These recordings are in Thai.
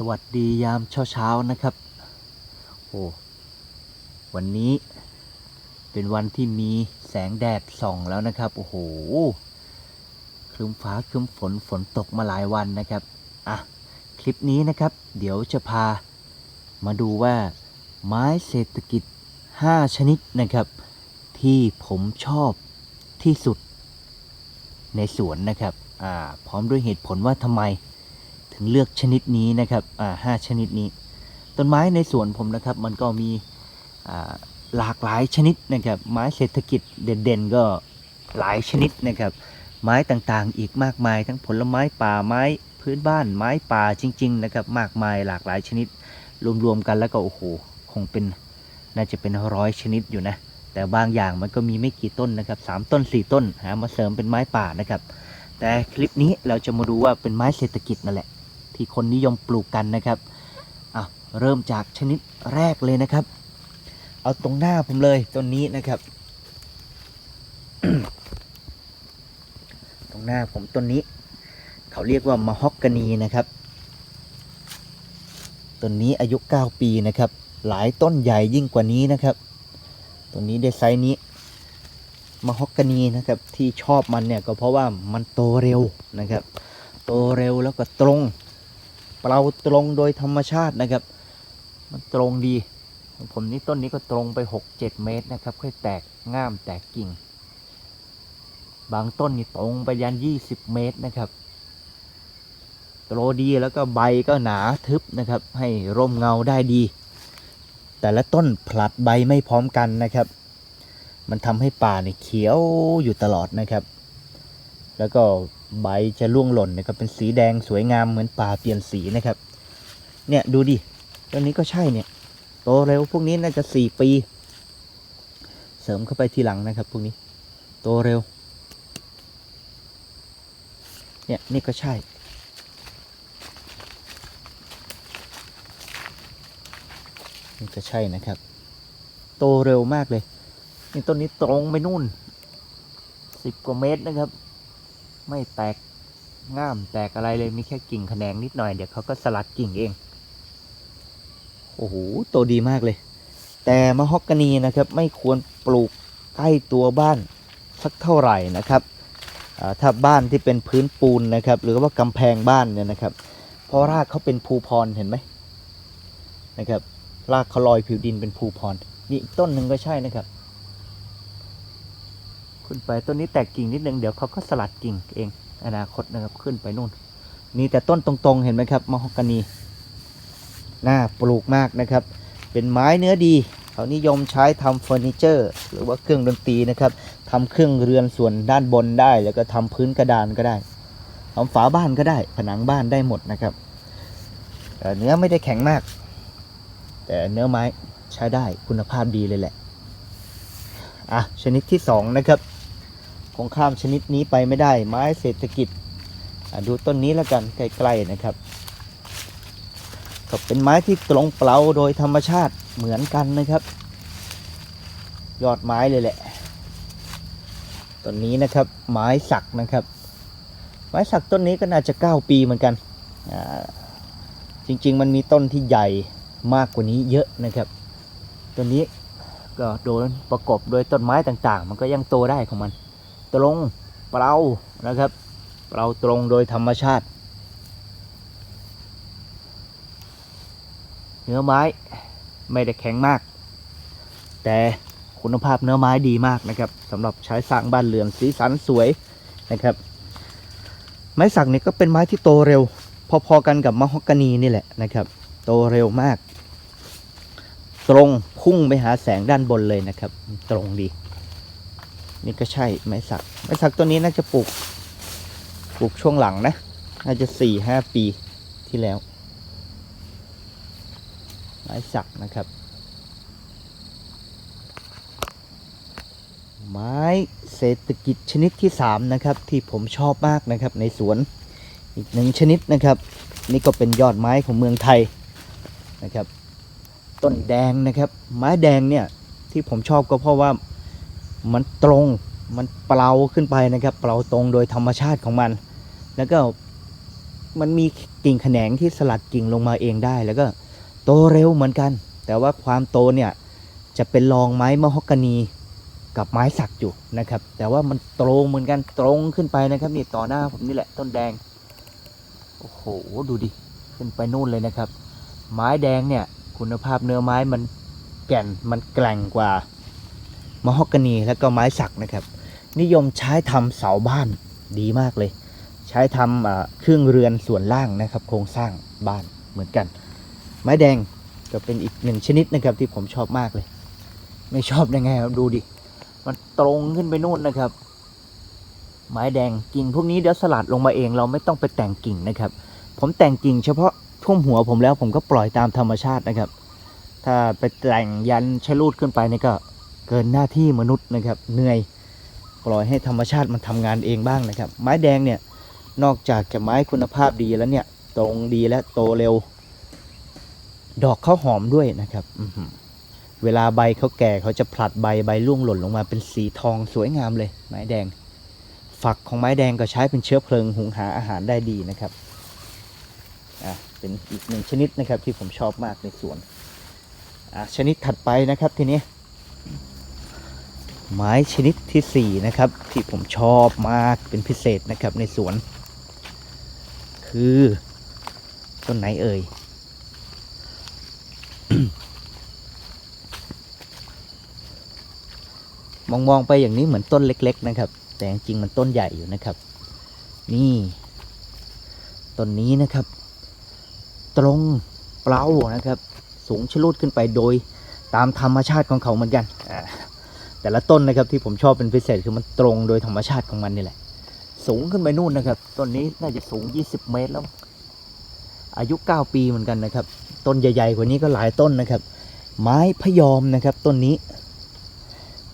สวัสดียามเช้าเช้าๆนะครับ โอ้วันนี้เป็นวันที่มีแสงแดดส่องแล้วนะครับ โอ้โหครึ้มฟ้าครึ้มฝนฝนตกมาหลายวันนะครับ อะ คลิปนี้นะครับ เดี๋ยวจะพามาดูว่าไม้เศรษฐกิจ 5 ชนิดนะครับ ที่ผมชอบที่สุดในสวนนะครับ อ่า พร้อมด้วยเหตุผลว่าทำไม ถึงเลือกชนิดนี้นะครับอ่าห้าชนิดนี้ ต้นไม้ในสวนผมนะครับ มันก็มีอ่าหลากหลายชนิดนะครับ ไม้เศรษฐกิจเด่นๆก็หลายชนิดนะครับ ไม้ต่างๆอีกมากมาย ทั้งผลไม้ป่าไม้พื้นบ้าน ไม้ป่าจริง ๆ นะครับ มากมายหลากหลายชนิด รวมๆกันแล้วก็โอ้โหคงเป็นน่าจะเป็นร้อยชนิดอยู่นะ แต่บางอย่างมันก็มีไม่กี่ต้นนะครับสามต้นสี่ต้นหามาเสริมเป็นไม้ป่านะครับ แต่คลิปนี้เราจะมาดูว่าเป็นไม้เศรษฐกิจนั่นแหละ ที่คนนิยมปลูกกันนะครับอะเริ่มจากชนิดแรกเลยนะครับ เอาตรงหน้าผมเลยต้นนี้นะครับ ตรงหน้าผมต้นนี้ เขาเรียกว่ามะฮอกกานีนะครับต้นนี้อายุ 9 ปีนะครับ หลายต้นใหญ่ยิ่งกว่านี้นะครับต้นนี้ได้ไซส์นี้มะฮอกกานีนะครับที่ชอบมันเนี่ยก็เพราะว่ามันโตเร็วนะครับ โตเร็วแล้วก็ตรง เปล่าตรงโดยธรรมชาตินะครับ มันตรงดี ผมนี่ต้นนี้ก็ตรงไป 6-7 เมตรนะครับ ค่อยแตกง่ามแตกกิ่ง บางต้นนี่ตรงไปยัน 20 เมตรนะครับโตดีแล้วก็ใบก็หนาทึบนะครับ ให้ร่มเงาได้ดี แต่ละต้นผลัดใบไม่พร้อมกันนะครับ มันทำให้ป่าเนี่ยเขียวอยู่ตลอดนะครับ แล้วก็ใบจะร่วงหล่นนะครับเป็นสีแดงสวยงามเหมือนป่าเปลี่ยนสีนะครับ เนี่ยดูดิต้นนี้ก็ใช่เนี่ย โตเร็วพวกนี้น่าจะสี่ปี เสริมเข้าไปทีหลังนะครับ พวกนี้ โตเร็ว เนี่ยนี่ก็ใช่นี่ก็ใช่นะครับ โตเร็วมากเลยนี่ต้นนี้ตรงไปนู่นสิบกว่าเมตรนะครับ ไม่แตกง่ามแตกอะไรเลยมีแค่กิ่งแขนงนิดหน่อยเดี๋ยวเขาก็สลัดกิ่งเอง โอ้โหโตดีมากเลย แต่มะฮอกกานีนะครับ ไม่ควรปลูกใกล้ตัวบ้านสักเท่าไหร่นะครับถ้าบ้านที่เป็นพื้นปูนนะครับ หรือว่ากำแพงบ้านเนี่ยนะครับเพราะรากเขาเป็นภูพรเห็นไหมนะครับ รากเขาลอยผิวดินเป็นภูพรนี่ต้นหนึ่งก็ใช่นะครับ ขึ้นไปต้นนี้แตกกิ่งนิดนึงเดี๋ยวเขาก็สลัดกิ่งเองอนาคตนะครับขึ้นไปนู่น นี่แต่ต้นตรงๆเห็นไหมครับมะฮอกกานีน่าปลูกมากนะครับ เป็นไม้เนื้อดีเขานิยมใช้ทำเฟอร์นิเจอร์ หรือว่าเครื่องดนตรีนะครับทำเครื่องเรือนส่วนด้านบนได้ แล้วก็ทำพื้นกระดานก็ได้ทำฝาบ้านก็ได้ ผนังบ้านได้หมดนะครับเอ่อเนื้อไม่ได้แข็งมาก แต่เนื้อไม้ใช้ได้คุณภาพดีเลยแหละอะชนิดที่สองนะครับ คงข้ามชนิดนี้ไปไม่ได้ ไม้เศรษฐกิจดูต้นนี้แล้วกันใกล้ๆนะครับก็เป็นไม้ที่ตรงเปล่าโดยธรรมชาติเหมือนกันนะครับ ยอดไม้เลยแหละต้นนี้นะครับ ไม้สักนะครับ ไม้สักต้นนี้ก็น่าจะ 9 ปีเหมือนกันจริงๆ มันมีต้นที่ใหญ่มากกว่านี้เยอะนะครับ ต้นนี้ก็โดนประกบโดยต้นไม้ต่างๆ มันก็ยังโตได้ของมัน ตรงเปล่านะครับ เปล่าตรงโดยธรรมชาติ เนื้อไม้ไม่ได้แข็งมาก แต่คุณภาพเนื้อไม้ดีมากนะครับสำหรับใช้สร้างบ้านเรือนสีสันสวยนะครับ ไม้สักนี่ก็เป็นไม้ที่โตเร็ว พอๆกันกับมะฮอกกานีนี่แหละนะครับ โตเร็วมาก ตรงพุ่งไปหาแสงด้านบนเลยนะครับ ตรงดี นี่ก็ใช่ไม้สัก ไม้สักตัวนี้น่าจะปลูก ปลูกช่วงหลังนะ น่าจะสี่ห้าปีที่แล้ว ไม้สักนะครับ ไม้เศรษฐกิจชนิดที่สามนะครับ ที่ผมชอบมากนะครับ ในสวน อีกหนึ่งชนิดนะครับ นี่ก็เป็นยอดไม้ของเมืองไทยนะครับ ต้นแดงนะครับ ไม้แดงเนี่ยที่ผมชอบก็เพราะว่า มันตรงมันเปล่าขึ้นไปนะครับ เปล่าตรงโดยธรรมชาติของมัน แล้วก็มันมีกิ่งแขนงที่สลัดกิ่งลงมาเองได้ แล้วก็โตเร็วเหมือนกัน แต่ว่าความโตเนี่ยจะเป็นรองไม้มะฮอกกานีกับไม้สักอยู่นะครับ แต่ว่ามันตรงเหมือนกันตรงขึ้นไปนะครับนี่ต่อหน้าผมนี่แหละต้นแดงโอ้โหดูดิขึ้นไปนู่นเลยนะครับ ไม้แดงเนี่ยคุณภาพเนื้อไม้มันแก่นมันแกร่งกว่า มะฮอกกานีแล้วก็ไม้สักนะครับ นิยมใช้ทำเสาบ้านดีมากเลย ใช้ทำอ่าเครื่องเรือนส่วนล่างนะครับ โครงสร้างบ้านเหมือนกัน ไม้แดงก็เป็นอีกหนึ่งชนิดนะครับที่ผมชอบมากเลย ไม่ชอบได้ไงครับดูดิ มันตรงขึ้นไปนู่นนะครับ ไม้แดงกิ่งพวกนี้เดี๋ยวสลัดลงมาเองเราไม่ต้องไปแต่งกิ่งนะครับ ผมแต่งกิ่งเฉพาะท่วมหัวผมแล้วผมก็ปล่อยตามธรรมชาตินะครับ ถ้าไปแต่งยันชะลูดขึ้นไปนี่ก็ เกินหน้าที่มนุษย์นะครับ เหนื่อยปล่อยให้ธรรมชาติมันทำงานเองบ้างนะครับ ไม้แดงเนี่ยนอกจากจะไม้คุณภาพดีแล้วเนี่ย ตรงดีและโตเร็ว ดอกเขาหอมด้วยนะครับอืเวลาใบเขาแก่เขาจะผลัดใบใบร่วงหล่นลงมาเป็นสีทองสวยงามเลย ไม้แดง ฝักของไม้แดงก็ใช้เป็นเชื้อเพลิงหุงหาอาหารได้ดีนะครับอะเป็นอีกหนึ่งชนิดนะครับที่ผมชอบมากในสวนอะชนิดถัดไปนะครับทีนี้ ไม้ชนิดที่สี่นะครับ ที่ผมชอบมากเป็นพิเศษนะครับในสวน คือต้นไหนเอ่ยมองมองไปอย่างนี้เหมือนต้นเล็ก ๆ นะครับ แต่จริงๆมันต้นใหญ่อยู่นะครับ นี่ต้นนี้นะครับ ตรงเปล่านะครับ สูงชะลูดขึ้นไปโดยตามธรรมชาติของเขาเหมือนกัน แต่ละต้นนะครับที่ผมชอบเป็นพิเศษคือมันตรงโดยธรรมชาติของมันนี่แหละ สูงขึ้นไปนู่นนะครับ ต้นนี้น่าจะสูง 20 เมตรแล้ว อายุ 9 ปีเหมือนกันนะครับ ต้นใหญ่ๆกว่านี้ก็หลายต้นนะครับ ไม้พยอมนะครับ ต้นนี้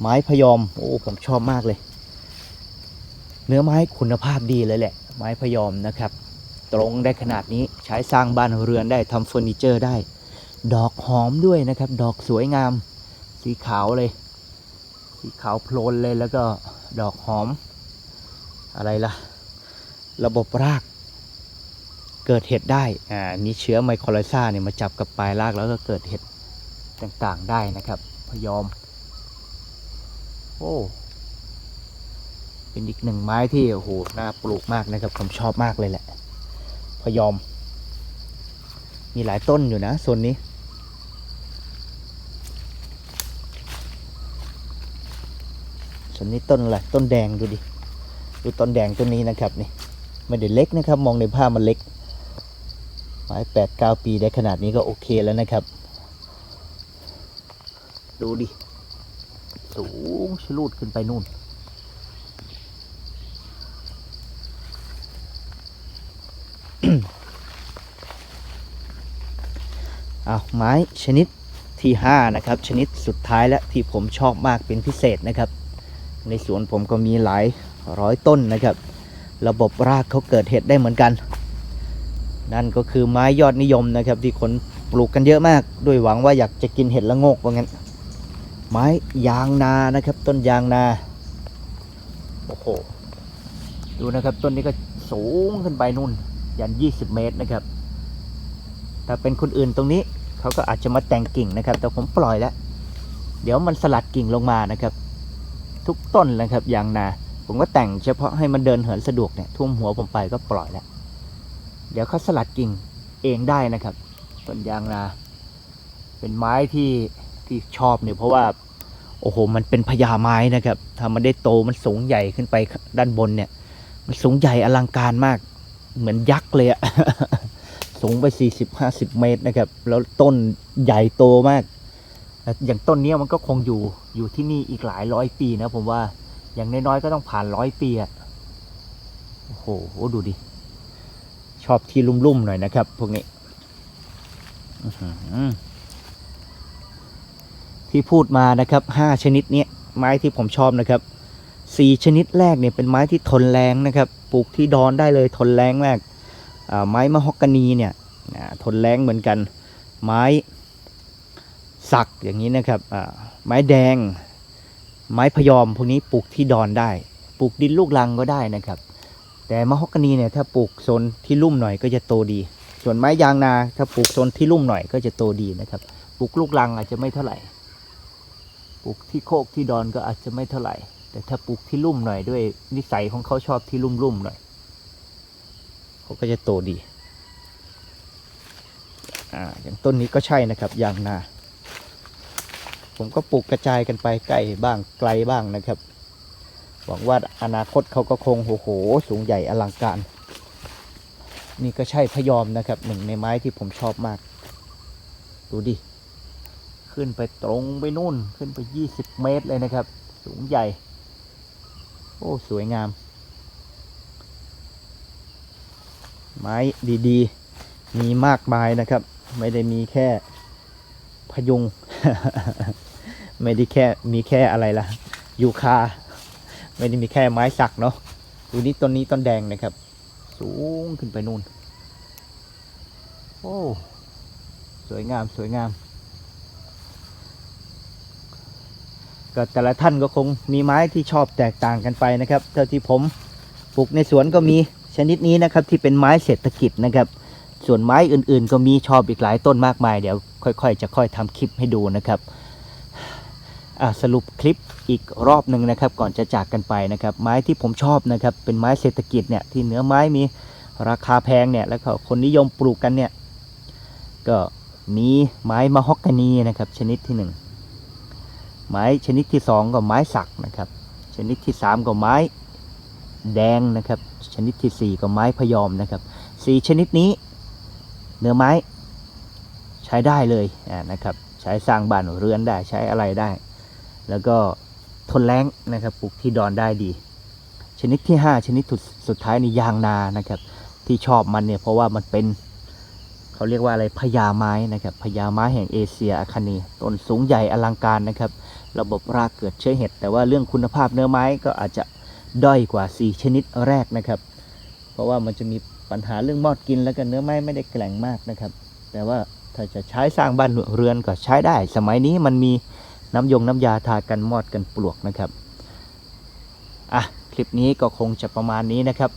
ไม้พยอมโอ้ผมชอบมากเลย เนื้อไม้คุณภาพดีเลยแหละ ไม้พยอมนะครับ ตรงได้ขนาดนี้ใช้สร้างบ้านเรือนได้ทำเฟอร์นิเจอร์ได้ ดอกหอมด้วยนะครับ ดอกสวยงาม สีขาวเลย สีขาวโพลนเลยแล้วก็ดอกหอม อะไรล่ะ ระบบราก เกิดเห็ดได้ อ่ามีเชื้อไมโครไลซ่าเนี่ยมาจับกับปลายรากแล้วก็เกิดเห็ดต่างๆได้นะครับ พยอม โอ้ เป็นอีกหนึ่งไม้ที่โอ้โหน่าปลูกมากนะครับ ผมชอบมากเลยแหละ พยอม มีหลายต้นอยู่นะโซนนี้ ส่วนนี้ต้นอะไรต้นแดงดูดิดูต้นแดงต้นนี้นะครับนี่ไม่ได้เล็กนะครับ มองในภาพมันเล็กไม้แปดเก้าปีได้ขนาดนี้ก็โอเคแล้วนะครับ ดูดิ สูงชลูดขึ้นไปนู่น เอาไม้ชนิดที่ 5 นะครับ ชนิดสุดท้ายและที่ผมชอบมากเป็นพิเศษนะครับ ในสวนผมก็มีหลายร้อยต้นนะครับ ระบบรากเขาเกิดเห็ดได้เหมือนกัน นั่นก็คือไม้ยอดนิยมนะครับ ที่คนปลูกกันเยอะมาก ด้วยหวังว่าอยากจะกินเห็ดละโงกว่างั้น ไม้ยางนานะครับ ต้นยางนา โอ้โห ดูนะครับต้นนี้ก็สูงขึ้นไปนู่น ยัน 20 เมตรนะครับ ถ้าเป็นคนอื่นตรงนี้เขาก็อาจจะมาแต่งกิ่งนะครับ แต่ผมปล่อยแล้ว เดี๋ยวมันสลัดกิ่งลงมานะครับ ทุกต้นนะครับยางนา ผมก็แต่งเฉพาะให้มันเดินเหินสะดวกเนี่ยทุ่มหัวผมไปก็ปล่อยแล้วเดี๋ยวเขาสลัดกิ่งเองได้นะครับต้นยางนา เป็นไม้ที่ที่ชอบเนี่ยเพราะว่าโอ้โหมันเป็นพญาไม้นะครับถ้ามันได้โตมันสูงใหญ่ขึ้นไปด้านบนเนี่ย มันสูงใหญ่อลังการมาก เหมือนยักษ์เลยอะสูงไป 40-50 เมตรนะครับ แล้วต้นใหญ่โตมาก อย่างต้นนี้มันก็คงอยู่อยู่ที่นี่อีกหลายร้อยปีนะผมว่าอย่างน้อยๆก็ต้องผ่านร้อยปีอะโอ้โหดูดิ ชอบที่ลุ่มๆหน่อยนะครับพวกนี้ที่พูดมานะครับห้าชนิดนี้ไม้ที่ผมชอบนะครับสี่ชนิดแรกเนี่ยเป็นไม้ที่ทนแรงนะครับ ปลูกที่ดอนได้เลยทนแรงมากไม้มะฮอกกานีเนี่ยทนแรงเหมือนกัน ไม้ สักอย่างนี้นะครับไม้แดง ไม้พยอมพวกนี้ปลูกที่ดอนได้ ปลูกดินลูกลังก็ได้นะครับ แต่มะฮอกกานีเนี่ยถ้าปลูกโซนที่ลุ่มหน่อยก็จะโตดี ส่วนไม้ยางนาถ้าปลูกโซนที่ลุ่มหน่อยก็จะโตดีนะครับ ปลูกลูกรังอาจจะไม่เท่าไหร่ ปลูกที่โคกที่ดอนก็อาจจะไม่เท่าไหร่ แต่ถ้าปลูกที่ลุ่มหน่อยด้วยนิสัยของเขาชอบที่ลุ่มๆหน่อยเขาก็จะโตดี อ่า อย่างต้นนี้ก็ใช่นะครับยางนา ผมก็ปลูกกระจายกันไปใกล้บ้างไกลบ้างนะครับหวังว่าอนาคตเขาก็คงโอ้โห สูงใหญ่อลังการ นี่ก็ใช่พยอมนะครับ หนึ่งในไม้ที่ผมชอบมาก ดูดิ ขึ้นไปตรงไปนู่นขึ้นไป 20 เมตรเลยนะครับ สูงใหญ่ โอ้ สวยงาม ไม้ดีๆ มีมากมายนะครับ ไม่ได้มีแค่ พยุง ไม่ได้แค่มีแค่อะไรล่ะ ยูคา ไม่ได้มีแค่ไม้สักเนาะดูนี่ต้นนี้ต้นแดงนะครับ สูงขึ้นไปนู่น โอ้ สวยงามสวยงาม ก็แต่ละท่านก็คงมีไม้ที่ชอบแตกต่างกันไปนะครับ เท่าที่ผมปลูกในสวนก็มีชนิดนี้นะครับที่เป็นไม้เศรษฐกิจนะครับ ส่วนไม้อื่นๆ ก็มีชอบอีกหลายต้นมากมายเดี๋ยว ค่อยๆ จะค่อยทำคลิปให้ดูนะครับสรุปคลิปอีกรอบหนึ่งนะครับ ก่อนจะจากกันไปนะครับ ไม้ที่ผมชอบนะครับ เป็นไม้เศรษฐกิจเนี่ยที่เนื้อไม้มีราคาแพงเนี่ยแล้วก็คนนิยมปลูกกันเนี่ยก็มีไม้มะฮอกกานีนะครับ ชนิดที่หนึ่งไม้ชนิดที่สองก็ไม้สักนะครับ ชนิดที่สามก็ไม้แดงนะครับ ชนิดที่สี่ก็ไม้พยอมนะครับสี่ชนิดนี้ เนื้อไม้ ช้ได้เลยนะครับใช้สร้างบ้านเรือนได้ใช้อะไรได้ แล้วก็ทนแรงนะครับปลูกที่ดอนได้ดี ชนิดที่ 5 ชนิดสุดสุดท้ายนี่ยางนานะครับ ที่ชอบมันเนี่ยเพราะว่ามันเป็นเขาเรียกว่าอะไรพญาไม้นะครับพญาไม้แห่งเอเชียอาคาเนีต้นสูงใหญ่อลังการนะครับ ระบบรากเกิดเชื้อเห็ด แต่ว่าเรื่องคุณภาพเนื้อไม้ก็อาจจะด้อยกว่า 4 ชนิดแรกนะครับ เพราะว่ามันจะมีปัญหาเรื่องมอดกินแล้วก็เนื้อไม้ไม่ได้แกร่งมากนะครับ แต่ว่า ถ้าจะใช้สร้างบ้านเรือนก็ใช้ได้ สมัยนี้มันมีน้ำยงน้ำยาทากันมอดกันปลวกนะครับ อะ คลิปนี้ก็คงจะประมาณนี้นะครับ